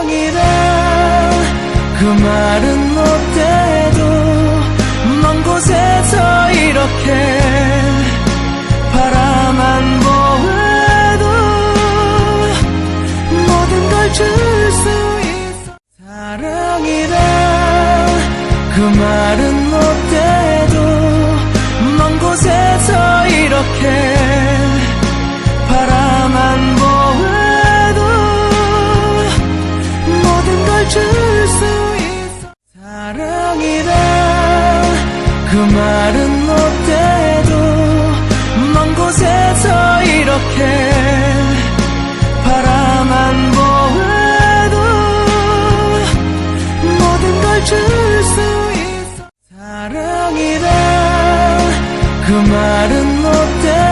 사랑이란 그 말은 못해도 먼 곳에서 이렇게 바라만 보아도 모든 걸 줄 수 있어. 사랑이란 그 말은 못해도 그 말은 못해도 먼 곳에서 이렇게 바라만 보아도 모든 걸 줄 수 있어. 사랑이란 그 말은 못해